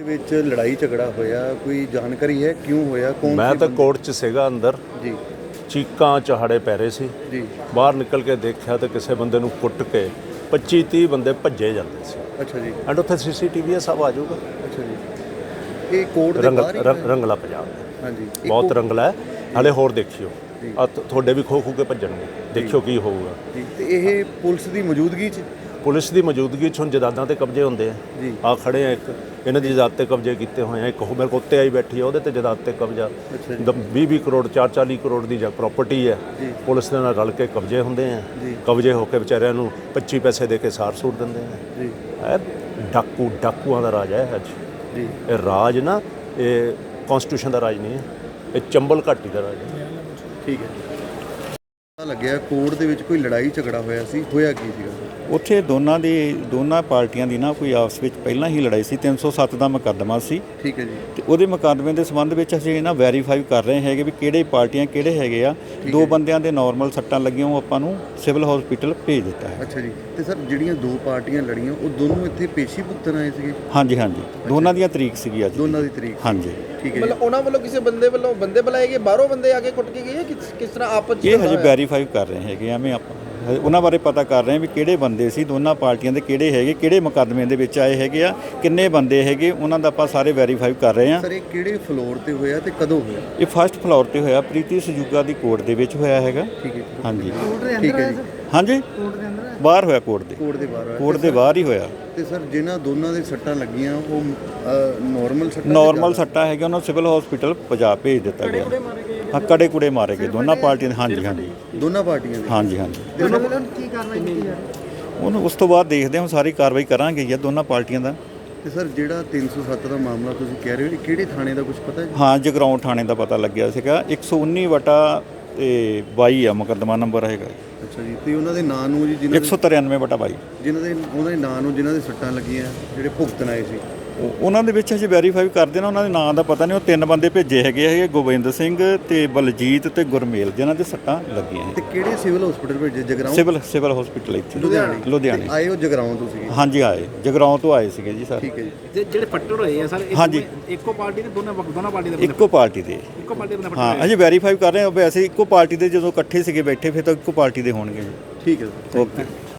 ਦੇ ਵਿੱਚ ਲੜਾਈ ਝਗੜਾ ਹੋਇਆ ਕੋਈ ਜਾਣਕਾਰੀ ਹੈ ਕਿਉਂ ਹੋਇਆ ਕੌਣ ਮੈਂ ਤਾਂ? ਕੋਰਟ 'ਚ ਸੀਗਾ ਅੰਦਰ। ਜੀ। ਚੀਕਾਂ ਚਹਾੜੇ ਪੈ ਰਹੇ ਸੀ। ਜੀ। ਬਾਹਰ ਨਿਕਲ ਕੇ ਦੇਖਿਆ ਤੇ ਕਿਸੇ ਬੰਦੇ ਨੂੰ ਕੁੱਟ ਕੇ 25 30 ਬੰਦੇ ਭੱਜੇ ਜਾਂਦੇ ਸੀ। ਅੱਛਾ ਜੀ। ਐਂਡ ਉੱਥੇ ਸੀਸੀਟੀਵੀ ਸਭ ਆ ਜਾਊਗਾ। ਅੱਛਾ ਜੀ। ਇਹ ਕੋਰਟ ਦੇ ਬਾਹਰ ਹੀ? ਰੰਗਲਾ ਪੰਜਾਬ ਹਾਂਜੀ। ਬਹੁਤ ਰੰਗਲਾ ਹੈ। ਹਲੇ ਹੋਰ ਦੇਖਿਓ। ਆ ਤੁਹਾਡੇ ਵੀ ਖੋ ਖੋ ਕੇ ਭੱਜਣਗੇ। ਦੇਖਿਓ ਕੀ ਹੋਊਗਾ। ਤੇ ਇਹ ਪੁਲਿਸ ਦੀ ਮੌਜੂਦਗੀ 'ਚ? ਪੁਲਿਸ ਦੀ ਮੌਜੂਦਗੀ 'ਚ ਹੁਣ ਜਦਾਦਾਂ ਤੇ ਕਬਜ਼ੇ ਹੁੰਦੇ ਆ। ਜੀ। ਆ ਖੜੇ ਆ ਇੱਕ ਇਹਨਾਂ ਦੀ ਜਦਾਦ ਤੇ ਕਬਜ਼ੇ ਕੀਤੇ ਹੋਏ ਆ। ਇੱਕ ਉਹ ਮੇਰੇ ਕੋਲ ਉੱਤੇ ਆਈ ਬੈਠੀ ਆ ਉਹਦੇ ਤੇ ਜਦਾਦ ਤੇ ਕਬਜ਼ਾ। ਅੱਛਾ ਜੀ। 20 20 ਕਰੋੜ 4 40 ਕਰੋੜ ਦੀ ਜਾਂ ਪ੍ਰਾਪਰਟੀ ਹੈ। ਪੁਲਿਸ ਦੇ ਨਾਲ ਰਲ ਕੇ ਕਬਜ਼ੇ ਹੁੰਦੇ ਆ। ਕਬਜ਼ੇ ਹੋ ਕੇ ਵਿਚਾਰਿਆਂ ਨੂੰ 25 ਪੈਸੇ ਦੇ ਕੇ ਸਾਰ ਸੂਟ ਦਿੰਦੇ ਆ। ਜੀ। ਇਹ ਡਾਕੂ ਡਾਕੂਆਂ ਦਾ ਰਾਜ ਹੈ ਅੱਜ। ਜੀ। ਇਹ ਰਾਜ ਨਾ ਇਹ ਕਨਸਟੀਟਿਊਸ਼ਨ ਦਾ ਰਾਜ ਨਹੀਂ ਹੈ। ਇਹ ਚੰਬਲ ਘਾਟੀ ਦਾ ਰਾਜ ਹੈ। ਠੀਕ ਹੈ। ਲੱਗਿਆ ਕੋਰਟ ਦੇ ਵਿੱਚ ਕੋਈ ਲੜਾਈ ਝਗੜਾ ਹੋਇਆ ਸੀ ਹੋਇਆ ਕੀ ਸੀਗਾ? ਉੱਥੇ ਦੋਨਾਂ ਦੀ ਦੋਨਾਂ ਪਾਰਟੀਆਂ ਦੀ ਨਾ ਕੋਈ ਆਪਸ ਵਿੱਚ ਪਹਿਲਾਂ ਹੀ ਲੜਾਈ ਸੀ 307 ਦਾ ਮੁਕੱਦਮਾ ਸੀ। ਠੀਕ ਹੈ ਜੀ। ਤੇ ਉਹਦੇ ਮੁਕੱਦਮੇ ਦੇ ਸੰਬੰਧ ਵਿੱਚ ਅਸੀਂ ਨਾ ਵੈਰੀਫਾਈ ਕਰ ਰਹੇ ਹੈਗੇ ਵੀ ਕਿਹੜੇ ਪਾਰਟੀਆਂ ਕਿਹੜੇ ਹੈਗੇ ਆ। ਦੋ ਬੰਦਿਆਂ ਦੇ ਨਾਰਮਲ ਸੱਟਾਂ ਲੱਗੀਆਂ ਉਹ ਆਪਾਂ ਨੂੰ ਸਿਵਲ ਹਸਪੀਟਲ ਭੇਜ ਦਿੱਤਾ ਹੈ। ਅੱਛਾ ਜੀ। ਤੇ ਸਰ ਜਿਹੜੀਆਂ ਦੋ ਪਾਰਟੀਆਂ ਲੜੀਆਂ ਉਹ ਦੋਨੋਂ ਇੱਥੇ ਪੇਸ਼ੀ ਭੁਗਤਣ ਆਏ ਸੀਗੇ? ਹਾਂਜੀ ਹਾਂਜੀ। ਦੋਨਾਂ ਦੀਆਂ ਤਰੀਕ ਸੀਗੀ ਅੱਜ ਦੋਨਾਂ ਦੀ ਤਰੀਕ। ਹਾਂਜੀ। ਮਤਲਬ ਉਹਨਾਂ ਵੱਲੋਂ ਕਿਸੇ ਬੰਦੇ ਵੱਲੋਂ ਬੰਦੇ ਬੁਲਾਏ ਗਏ ਬਾਹਰੋਂ ਬੰਦੇ ਆ ਕੇ ਕੁੱਟ ਕੇ ਗਏ ਕਿਸ ਕਿਸ ਤਰ੍ਹਾਂ ਆਪਸ ਚ ਇਹ ਹਜੇ? ਵੈਰੀਫਾਈ ਕਰ ਰਹੇ ਹੈਗੇ ਐਵੇਂ ਆਪਾਂ ਉਹਨਾਂ ਬਾਰੇ ਪਤਾ ਕਰ ਰਹੇ ਹਾਂ ਵੀ ਕਿਹੜੇ ਬੰਦੇ ਸੀ ਦੋਨਾਂ ਪਾਰਟੀਆਂ ਦੇ ਕਿਹੜੇ ਹੈਗੇ ਕਿਹੜੇ ਮੁਕੱਦਮੇ ਦੇ ਵਿੱਚ ਆਏ ਹੈਗੇ ਆ ਕਿੰਨੇ ਬੰਦੇ ਹੈਗੇ ਉਹਨਾਂ ਦਾ ਆਪਾਂ ਸਾਰੇ ਵੈਰੀਫਾਈ ਕਰ ਰਹੇ ਹਾਂ ਸਰ ਇਹ ਕਿਹੜੇ ਫਲੋਰ ਤੇ ਹੋਇਆ ਤੇ ਕਦੋਂ ਹੋਇਆ? ਇਹ ਫਸਟ ਫਲੋਰ ਤੇ ਹੋਇਆ ਪ੍ਰੀਤੀ ਸਜੂਗਾ ਦੀ ਕੋਰਟ ਦੇ ਵਿੱਚ ਹੋਇਆ ਹੈਗਾ। ਠੀਕ ਹੈ ਹਾਂਜੀ। ਠੀਕ ਹੈ ਜੀ। ਹਾਂਜੀ। ਬਾਹਰ ਹੋਇਆ ਕੋਰਟ ਦੇ। ਕੋਰਟ ਦੇ ਬਾਹਰ ਹੋਇਆ। ਕੋਰਟ ਦੇ ਬਾਹਰ ਹੀ ਹੋਇਆ। ਤੇ ਸਰ ਜਿਨ੍ਹਾਂ ਦੋਨਾਂ ਦੇ ਸੱਟਾਂ ਲੱਗੀਆਂ ਉਹ ਨਾਰਮਲ ਸੱਟਾਂ ਨਾਰਮਲ ਸੱਟਾ ਹੈਗਾ ਉਹਨਾਂ ਨੂੰ ਸਿਵਲ ਹਸਪੀਟਲ ਪੰਜਾਬ ਭੇਜ ਦਿੱਤਾ ਗਿਆ। ਹਾਂ ਕੜੇ ਕੁੜੇ ਮਾਰੇ ਗਏ। ਦੋਨਾਂ ਪਾਰਟੀਆਂ ਦੇ ਹਾਂਜੀ ਹਾਂਜੀ। ਦੋਨਾਂ ਪਾਰਟੀਆਂ ਦੇ? ਹਾਂਜੀ ਹਾਂਜੀ। ਉਹਨਾਂ ਵੱਲੋਂ ਕੀ ਕਾਰਵਾਈ ਕੀਤੀ ਜਾ ਰਹੀ? ਉਹਨੂੰ ਉਸ ਤੋਂ ਬਾਅਦ ਦੇਖਦੇ ਹਾਂ ਸਾਰੀ ਕਾਰਵਾਈ ਕਰਾਂਗੇ ਜੀ ਦੋਨਾਂ ਪਾਰਟੀਆਂ ਦਾ। ਤੇ ਸਰ ਜਿਹੜਾ 307 ਦਾ ਮਾਮਲਾ ਤੁਸੀਂ ਕਹਿ ਰਹੇ ਹੋ ਇਹ ਕਿਹੜੇ ਥਾਣੇ ਦਾ ਕੁਝ ਪਤਾ ਹੈ? ਹਾਂ ਜਗਰਾਉਂ ਥਾਣੇ ਦਾ ਪਤਾ ਲੱਗਿਆ ਸੀਗਾ। 119 ਵਟਾ ਤੇ 22 ਆ ਮੁਕੱਦਮਾ ਨੰਬਰ ਹੈਗਾ। ਅੱਛਾ ਜੀ ਤੇ ਉਹਨਾਂ ਦੇ ਨਾਂ ਨੂੰ ਜੀ ਜਿਨ੍ਹਾਂ ਦੇ 193 ਵਟਾ 22 ਜਿਨ੍ਹਾਂ ਦੇ ਉਹਨਾਂ ਦੇ ਨਾਂ ਨੂੰ ਜਿਨ੍ਹਾਂ ਦੇ ਸੱਟਾਂ ਲੱਗੀਆਂ ਜਿਹੜੇ ਭੁਗਤਣ ਆਏ ਸੀ। ਉਹਨਾਂ ਦੇ ਵਿੱਚ ਅਜੇ ਵੈਰੀਫਾਈ ਕਰਦੇ ਨਾ ਉਹਨਾਂ ਦੇ ਨਾਂ ਦਾ ਪਤਾ ਨਹੀਂ ਉਹ ਤਿੰਨ ਬੰਦੇ ਭੇਜੇ ਹੈਗੇ ਹੈਗੇ ਗੋਬਿੰਦ ਸਿੰਘ ਤੇ ਬਲਜੀਤ ਤੇ ਗੁਰਮੇਲ ਜਿਨ੍ਹਾਂ ਦੇ ਸੱਟਾਂ ਲੱਗੀਆਂ ਹੈ ਤੇ ਕਿਹੜੇ ਸਿਵਲ ਹਸਪੀਟਲ ਭੇਜੇ ਜਗਰਾਉਂ? ਸਿਵਲ ਸਿਵਲ ਹਸਪੀਟਲ ਇੱਥੇ। ਲੁਧਿਆਣੇ। ਲੁਧਿਆਣੇ। ਆਏ ਉਹ ਜਗਰਾਉਂ ਤੋਂ ਸੀਗੇ? ਹਾਂਜੀ ਆਏ। ਜਗਰਾਉਂ ਤੋਂ ਆਏ ਸੀਗੇ ਜੀ ਸਰ। ਠੀਕ ਹੈ ਜੀ। ਜਿਹੜੇ ਫੱਟੜ ਹੋਏ ਆ ਸਰ ਹਾਂਜੀ। ਇੱਕੋ ਪਾਰਟੀ ਦੇ ਦੋਨਾਂ ਦੋਨਾਂ ਪਾਰਟੀ ਦੇ ਇੱਕੋ ਪਾਰਟੀ ਦੇ। ਇੱਕੋ ਪਾਰਟੀ ਦੇ ਹਾਂ ਅਜੇ ਵੈਰੀਫਾਈ ਕਰ ਰਹੇ ਹਾਂ ਵੈਸੇ ਇੱਕੋ ਪਾਰਟੀ ਦੇ ਜਦੋਂ ਇਕੱਠੇ ਸੀਗੇ ਬੈਠੇ ਫਿਰ ਤਾਂ ਇੱਕੋ ਪਾਰਟੀ ਦੇ ਹੋਣਗੇ ਜੀ। ਠੀਕ ਹੈ ਸਰ ਓਕੇ